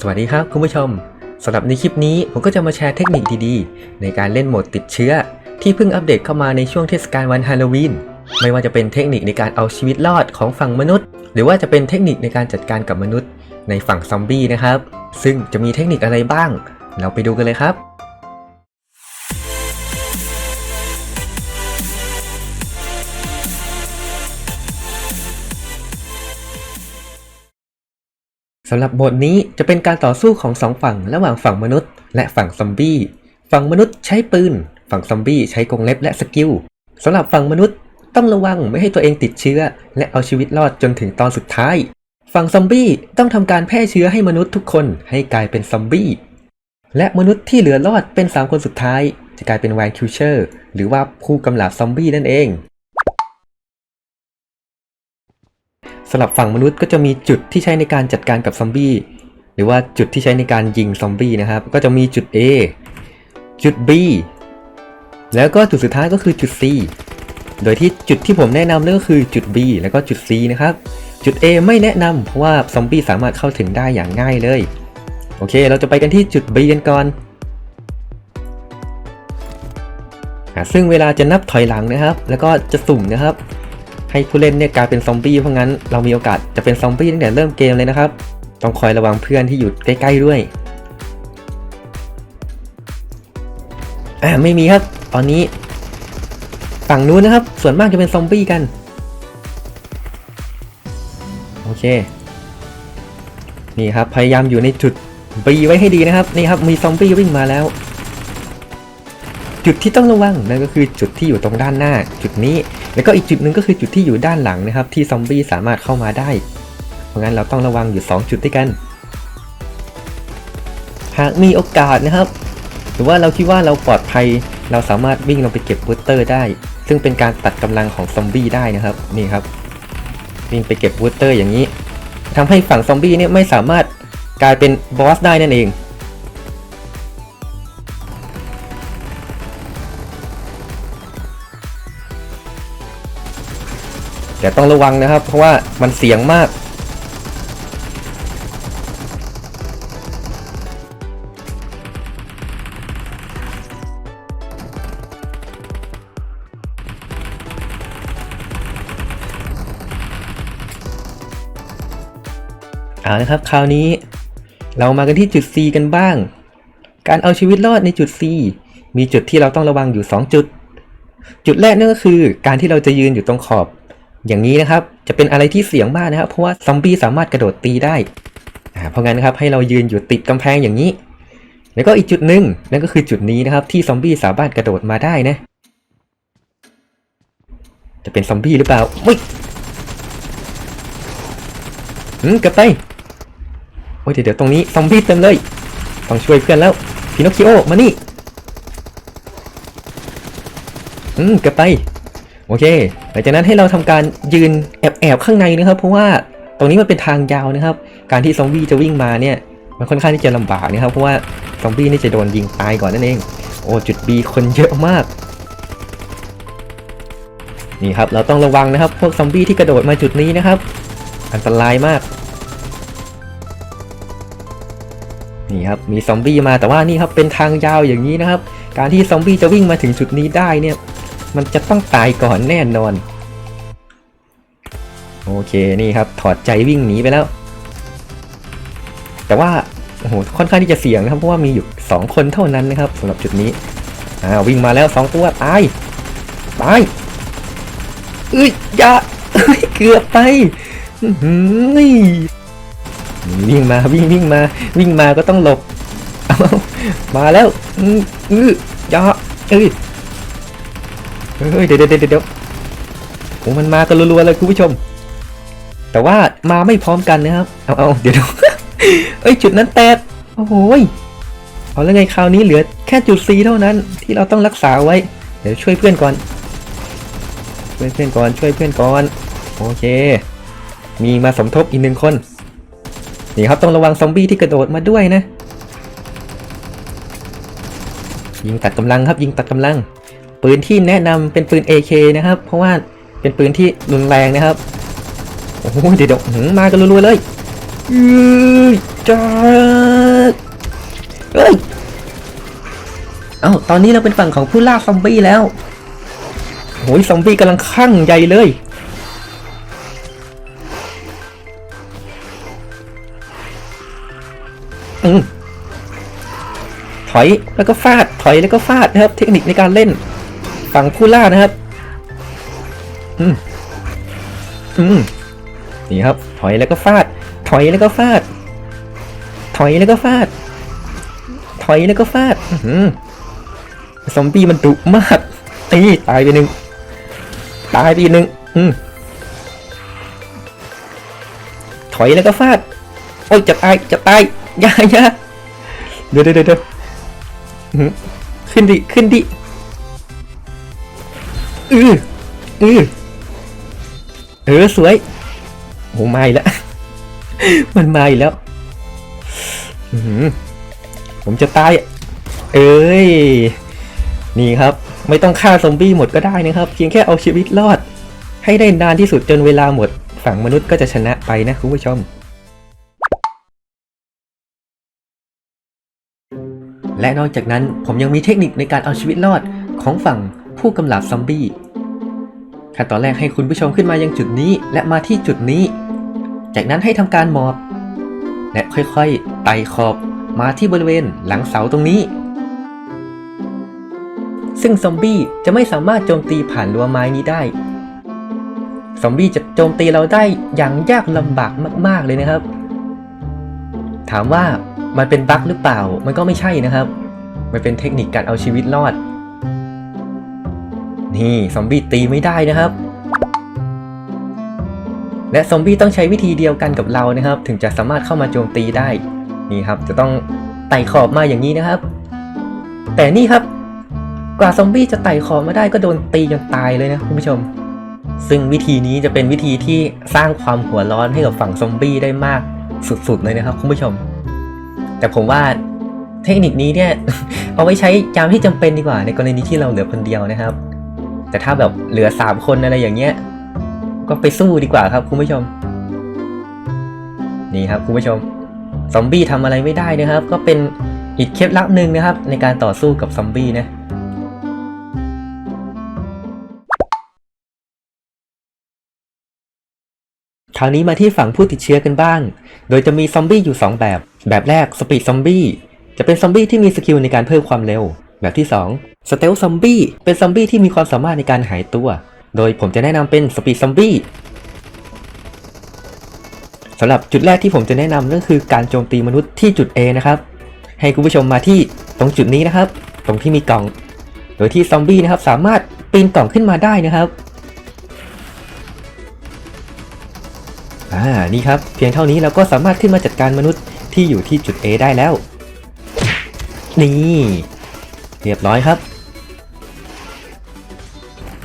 สวัสดีครับคุณผู้ชมสำหรับในคลิปนี้ผมก็จะมาแชร์เทคนิคดีๆ ในการเล่นโหมดติดเชื้อ ที่เพิ่งอัปเดตเข้ามาในช่วงเทศกาลวันฮาโลวีนไม่ว่าจะเป็นเทคนิคในการเอาชีวิตรอดของฝั่งมนุษย์ หรือว่าจะเป็นเทคนิคในการจัดการกับมนุษย์ ในฝั่งซอมบี้นะครับ ซึ่งจะมีเทคนิคอะไรบ้าง เราไปดูกันเลยครับ สำหรับบทนี้จะเป็นการต่อสู้ของสองฝั่งระหว่างฝั่งมนุษย์ และฝั่งซอมบี้ ฝั่งมนุษย์ใช้ปืน ฝั่งซอมบี้ใช้กรงเล็บและสกิลสำหรับฝั่งมนุษย์ต้องระวังไม่ให้ตัวเองติดเชื้อ และเอาชีวิตรอดจนถึงตอนสุดท้าย ฝั่งซอมบี้ต้องทำการแพร่เชื้อให้มนุษย์ทุกคนให้กลายเป็นซอมบี้และมนุษย์ที่เหลือรอดเป็น 3 คนสุดท้าย จะกลายเป็นแวนคิวเชอร์หรือว่าผู้กำลับซอมบี้นั่นเอง สำหรับฝั่งมนุษย์ก็จะมีจุดที่ใช้ในการจัดการกับซอมบี้หรือว่าจุดที่ใช้ในการยิงซอมบี้นะครับ ก็จะมีจุด A จุด B แล้วก็จุดสุดท้ายก็คือจุด C โดยที่จุดที่ผมแนะนำนั่นก็คือจุด B แล้วก็จุด C นะครับ จุด A ไม่แนะนำเพราะว่าซอมบี้สามารถเข้าถึงได้อย่างง่ายเลย โอเค เราจะไปกันที่จุด B กันก่อนอซึ่งเวลาจะนับถอยหลังนะครับ แล้วก็จะสุ่มนะครับ ให้ผู้เล่นเนี่ยกลายเป็นซอมบี้เพราะงั้นเรามีโอกาสจะเป็นซอมบี้ตั้งแต่เริ่มเกมเลยนะครับ ต้องคอยระวังเพื่อนที่อยู่ใกล้ๆด้วยอ่าไม่มีครับ ตอนนี้ ฝั่งนู้นนะครับ ส่วนมากจะเป็นซอมบี้กัน โอเค นี่ครับ พยายามอยู่ในจุด B ไว้ให้ดีนะครับ นี่ครับมีซอมบี้วิ่งมาแล้ว จุดที่ต้องระวังนั่นก็คือจุดที่อยู่ตรงด้านหน้า จุดนี้ แล้วก็อีกจุดหนึ่งก็คือจุดที่อยู่ด้านหลังนะครับ ที่ซอมบี้สามารถเข้ามาได้ เพราะงั้นเราต้องระวังอยู่ 2 จุดด้วยกัน หากมีโอกาสนะครับ หรือว่าเราคิดว่าเราปลอดภัย เราสามารถวิ่งลงไปเก็บบูสเตอร์ได้ ซึ่งเป็นการตัดกำลังของซอมบี้ได้นะครับนี่ครับวิ่งไปเก็บบูสเตอร์อย่างนี้ทำให้ฝั่งซอมบี้เนี่ยไม่สามารถกลายเป็นบอสได้นั่นเอง แต่ต้องระวังนะครับ เพราะว่ามันเสี่ยงมาก เอาละครับ คราวนี้เรามากันที่จุด C กันบ้าง การเอาชีวิตรอดในจุด C มีจุดที่เราต้องระวังอยู่ 2 จุด จุดแรกนั่นก็คือ การที่เราจะยืนอยู่ตรงขอบ อย่างนี้นะครับ จะเป็นอะไรที่เสี่ยงมากนะครับ เพราะว่าซอมบี้สามารถกระโดดตีได้เพราะงั้นนะครับให้เรายืนอยู่ติดกำแพงอย่างนี้ แล้วก็อีกจุดหนึ่งนั่นก็คือจุดนี้นะครับ ที่ซอมบี้สามารถกระโดดมาได้นะ จะเป็นซอมบี้หรือเปล่าอุ้ยอืมกลับไปโอ้ยเดี๋ยวเดี๋ยวตรงนี้ซอมบี้เต็มเลย ต้องช่วยเพื่อนแล้วพินอคคิโอมานี่อืมกลับไป โอเค หลังจากนั้นให้เราทำการยืนแอบแอบๆข้างในนะครับ เพราะว่าตรงนี้มันเป็นทางยาวนะครับ การที่ซอมบี้จะวิ่งมาเนี่ย มันค่อนข้างที่จะลำบากนะครับ เพราะว่าซอมบี้นี่จะโดนยิงตายก่อนนั่นเอง โอ้จุด B คนเยอะมาก นี่ครับ เราต้องระวังนะครับ พวกซอมบี้ที่กระโดดมาจุดนี้นะครับ อันตรายมาก นี่ครับ มีซอมบี้มาแต่ว่านี่ครับเป็นทางยาวอย่างนี้นะครับ การที่ซอมบี้จะวิ่งมาถึงจุดนี้ได้เนี่ย มันจะต้องตายก่อนแน่นอน โอเคนี่ครับ ถอดใจวิ่งหนีไปแล้ว แต่ว่าโอ้โหค่อนข้างที่จะเสี่ยงนะครับเพราะว่ามีอยู่ 2 คนเท่านั้นนะครับสำหรับจุดนี้อ่าวิ่งมาแล้ว 2 ตัวตายตายเอ้ยอย่าเอ้เกือบไปวิ่งมาวิ่งวิ่งมา วิ่งมาก็ต้องหลบมาแล้วอื้ออื้ออย่าเอ้ย เฮ้ยเดี๋ยวเดี๋ยวเดี๋ยวโอ้มันมากันรัวๆเลยคุณผู้ชม แต่ว่ามาไม่พร้อมกันนะครับ เอาเอาเดี๋ยวดูเอ้ยจุดนั้นแตกโอ้โหยเอาแล้วไงคราวนี้เหลือแค่จุด C เท่านั้น ที่เราต้องรักษาไว้ เดี๋ยวช่วยเพื่อนก่อน ช่วยเพื่อนก่อนช่วยเพื่อนก่อน โอเค มีมาสมทบอีกหนึ่งคน นี่ครับต้องระวังซอมบี้ที่กระโดดมาด้วยนะ ยิงตัดกำลังครับยิงตัดกำลัง ปืนที่แนะนำเป็นปืน AK นะครับ เพราะว่าเป็นปืนที่รุนแรงนะครับ โอ้โหเดี๋ยวเดี๋ยวหืมมากันรัวๆเลยอื้อจ้าเอ้ยเอ้าตอนนี้เราเป็นฝั่งของผู้ล่าซอมบี้แล้วโอ้ยซอมบี้กำลังคลั่งใหญ่เลยอืมถอยแล้วก็ฟาด ถอยแล้วก็ฟาดนะครับ เทคนิคในการเล่น ฝั่งผู้ล่านะครับ อืม อืม นี่ครับ ถอยแล้วก็ฟาด ถอยแล้วก็ฟาด ถอยแล้วก็ฟาด ถอยแล้วก็ฟาด อื้อหือซอมบี้มันดุมากตีตายไปหนึ่ง ตายไปหนึ่ง อืม ถอยแล้วก็ฟาด โอ้ยจะตาย จะตายย่าย่าเดี๋ยวเดี๋ยวเดี๋ยวอื้อหือขึ้นดิ ขึ้นดิ อืออือเออสวยโอ้ไม่ล้วมันมาอีกแล้วอื้อหือผมจะตาย เอ้ย นี่ครับ ไม่ต้องฆ่าซอมบี้หมดก็ได้นะครับ เพียงแค่เอาชีวิตรอด ให้ได้นานที่สุดจนเวลาหมด ฝั่งมนุษย์ก็จะชนะไปนะคุณผู้ชม และนอกจากนั้นผมยังมีเทคนิคในการเอาชีวิตรอดของฝั่ง ผู้กำลับซอมบี้ขั้นตอนแรกให้คุณผู้ชมขึ้นมายังจุดนี้และมาที่จุดนี้ จากนั้นให้ทำการหมอบ และค่อยๆไต่ขอบมาที่บริเวณหลังเสาตรงนี้ ซึ่งซอมบี้จะไม่สามารถโจมตีผ่านรั้วไม้นี้ได้ ซอมบี้จะโจมตีเราได้อย่างยากลำบากมากๆเลยนะครับ ถามว่ามันเป็นบั๊กหรือเปล่า มันก็ไม่ใช่นะครับ มันเป็นเทคนิคการเอาชีวิตรอด นี่ซอมบี้ตีไม่ได้นะครับ และซอมบี้ต้องใช้วิธีเดียวกันกับเรานะครับ ถึงจะสามารถเข้ามาโจมตีได้ นี่ครับจะต้องไต่ขอบมาอย่างนี้นะครับ แต่นี่ครับ กว่าซอมบี้จะไต่ขอบมาได้ก็โดนตีจนตายเลยนะคุณผู้ชม ซึ่งวิธีนี้จะเป็นวิธีที่สร้างความหัวร้อนให้กับฝั่งซอมบี้ได้มากสุดๆเลยนะครับคุณผู้ชม แต่ผมว่าเทคนิคนี้เนี่ยเอาไว้ใช้ยามที่จำเป็นดีกว่าในกรณีที่เราเหลือคนเดียวนะครับ แต่ถ้าแบบเหลือสามคนอะไรอย่างเงี้ย ก็ไปสู้ดีกว่าครับ คุณผู้ชม นี่ครับคุณผู้ชม ซอมบี้ทำอะไรไม่ได้นะครับ ก็เป็นอีกเคล็ดลับหนึ่งนะครับ ในการต่อสู้กับซอมบี้นะคราวนี้มาที่ฝั่งผู้ติดเชื้อกันบ้าง โดยจะมีซอมบี้อยู่ 2 แบบ แบบแรกสปีดซอมบี้ จะเป็นซอมบี้ที่มีสกิลในการเพิ่มความเร็ว แบบที่ 2 สเตลซอมบี้เป็นซอมบี้ที่มีความสามารถในการหายตัว โดยผมจะแนะนำเป็นสปีดซอมบี้สำหรับจุดแรกที่ผมจะแนะนำนั่นคือการโจมตีมนุษย์ที่จุด A นะครับ ให้คุณผู้ชมมาที่ตรงจุดนี้นะครับ ตรงที่มีกล่อง โดยที่ซอมบี้นะครับสามารถปีนกล่องขึ้นมาได้นะครับอ่านี่ครับ เพียงเท่านี้เราก็สามารถขึ้นมาจัดการมนุษย์ที่อยู่ที่จุด A ได้แล้ว นี่ รียบร้อยครับ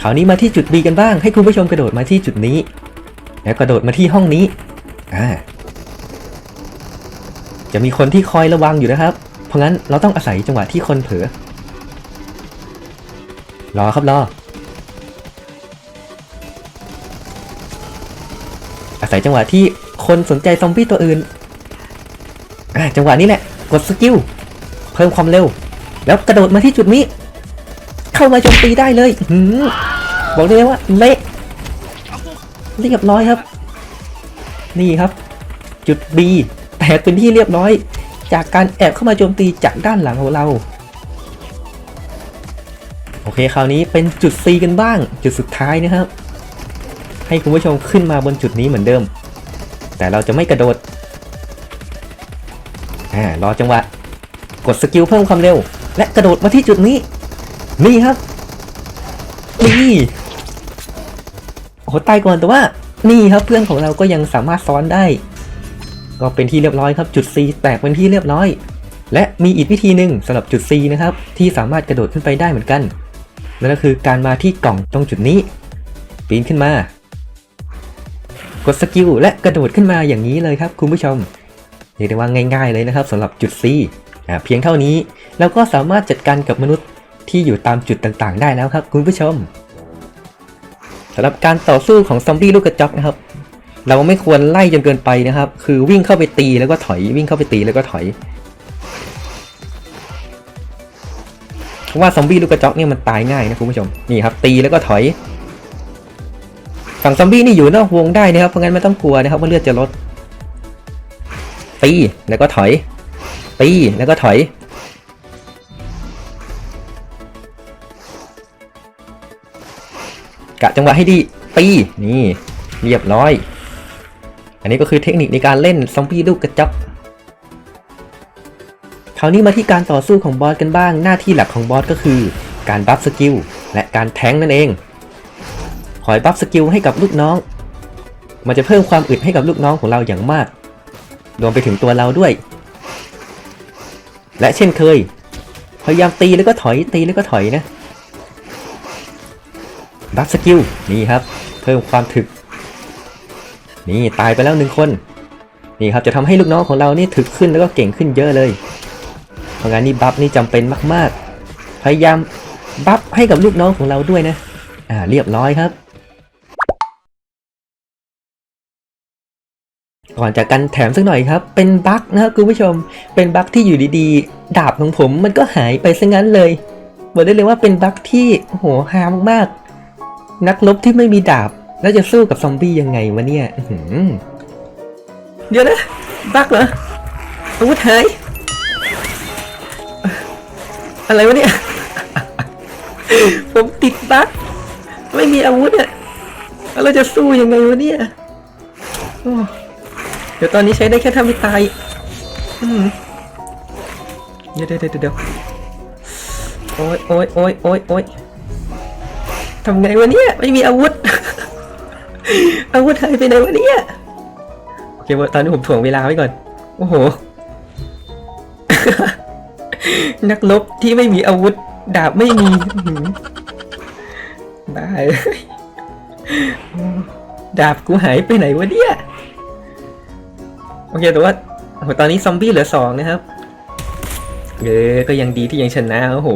คราวนี้มาที่จุด B กันบ้าง ให้คุณผู้ชมกระโดดมาที่จุดนี้ แล้วกระโดดมาที่ห้องนี้อ่าจะมีคนที่คอยระวังอยู่นะครับ เพราะงั้นเราต้องอาศัยจังหวะที่คนเผลอรอครับรอ อาศัยจังหวะที่คนสนใจซอมบี้ตัวอื่นอ่าจังหวะนี้แหละ กดสกิล เพิ่มความเร็ว แล้วกระโดดมาที่จุดนี้ เข้ามาโจมตีได้เลยหืบอกเลยว่าเละเรียบร้อยครับ นี่ครับ จุด B แตกเป็นที่เรียบร้อย จากการแอบเข้ามาโจมตีจากด้านหลังของเรา โอเคคราวนี้เป็นจุด C กันบ้าง จุดสุดท้ายนะครับ ให้คุณผู้ชมขึ้นมาบนจุดนี้เหมือนเดิม แต่เราจะไม่กระโดดอ่ารอจังหวะ กดสกิลเพิ่มความเร็ว และกระโดดมาที่จุดนี้ นี่ครับ นี่โอ้โหตายก่อนแต่ว่า นี่ครับเพื่อนของเราก็ยังสามารถซ้อนได้ ก็เป็นที่เรียบร้อยครับจุด C แตกเป็นที่เรียบร้อย และมีอีกวิธีหนึ่งสำหรับจุด C นะครับ ที่สามารถกระโดดขึ้นไปได้เหมือนกันนั่นก็คือการมาที่กล่องตรงจุดนี้ ปีนขึ้นมา กดสกิลและกระโดดขึ้นมาอย่างนี้เลยครับคุณผู้ชมเรียกได้ว่าง่าย ๆเลยนะครับสำหรับจุด C เพียงเท่านี้เราก็สามารถจัดการกับมนุษย์ที่อยู่ตามจุดต่างๆ ได้แล้วครับ คุณผู้ชมสำหรับการต่อสู้ของซอมบี้ลูกกระจอกนะครับ เราไม่ควรไล่จนเกินไปนะครับ คือวิ่งเข้าไปตีแล้วก็ถอยวิ่งเข้าไปตีแล้วก็ถอยเพราะว่าซอมบี้ลูกกระจอกเนี่ยมันตายง่ายนะคุณผู้ชมนี่ครับ ตีแล้วก็ถอยฝั่งซอมบี้นี่อยู่นอกวงได้นะครับเพราะงั้นไม่ต้องกลัวนะครับว่าเลือดจะลดตีแล้วก็ถอย ตีแล้วก็ถอย กะจังหวะให้ดีตีนี่เรียบร้อย อันนี้ก็คือเทคนิคในการเล่นซอมบี้ลูกกระจอกคราวนี้มาที่การต่อสู้ของบอสกันบ้าง หน้าที่หลักของบอสก็คือ การบัฟสกิลและการแทงนั่นเอง คอยบัฟสกิลให้กับลูกน้อง มันจะเพิ่มความอึดให้กับลูกน้องของเราอย่างมาก รวมไปถึงตัวเราด้วย และเช่นเคย พยายามตีแล้วก็ถอยตีแล้วก็ถอยนะบัฟสกิลนี่ครับ เพิ่มความถึก นี่ตายไปแล้วหนึ่งคน นี่ครับจะทำให้ลูกน้องของเรานี่ถึกขึ้นแล้วก็เก่งขึ้นเยอะเลยเพราะงั้นนี่บัฟนี่จำเป็นมาก ๆ พยายามบัฟให้กับลูกน้องของเราด้วยนะ อ่าเรียบร้อยครับ ก่อนจากกันแถมสักหน่อยครับ เป็นบั๊กนะครับคุณผู้ชม เป็นบั๊กที่อยู่ดีๆ ดาบของผมมันก็หายไปซะงั้นเลย บอกได้เลยว่าเป็นบั๊กที่โอ้โหฮามากๆ นักรบที่ไม่มีดาบ แล้วจะสู้กับซอมบี้ยังไงวะเนี่ยเดี๋ยวนะ บั๊กเหรออาวุธหายอะไรวะเนี่ย ผมติดบั๊กไม่มีอาวุธอะแล้วเราจะสู้ยังไงวะเนี่ย เดี๋ยวตอนนี้ใช้ได้แค่ถ้าไม่ตายเดี๋ยวเดี๋ยวเดี๋ยวโอ้ยโอ้ยโอ้ยโอ้ยโอ้ยทำไงวะเนี่ย ไม่มีอาวุธ อาวุธหายไปไหนวะเนี่ย โอเคตอนนี้ผมถ่วงเวลาไว้ก่อน โอ้โห นักรบที่ไม่มีอาวุธ ดาบไม่มีได้ ดาบกูหายไปไหนวะเนี่ย โอเคแต่ว่าโอ้โหตอนนี้ซอมบี้เหลือสองนะครับเออก็ยังดีที่ยังชนะโอ้โห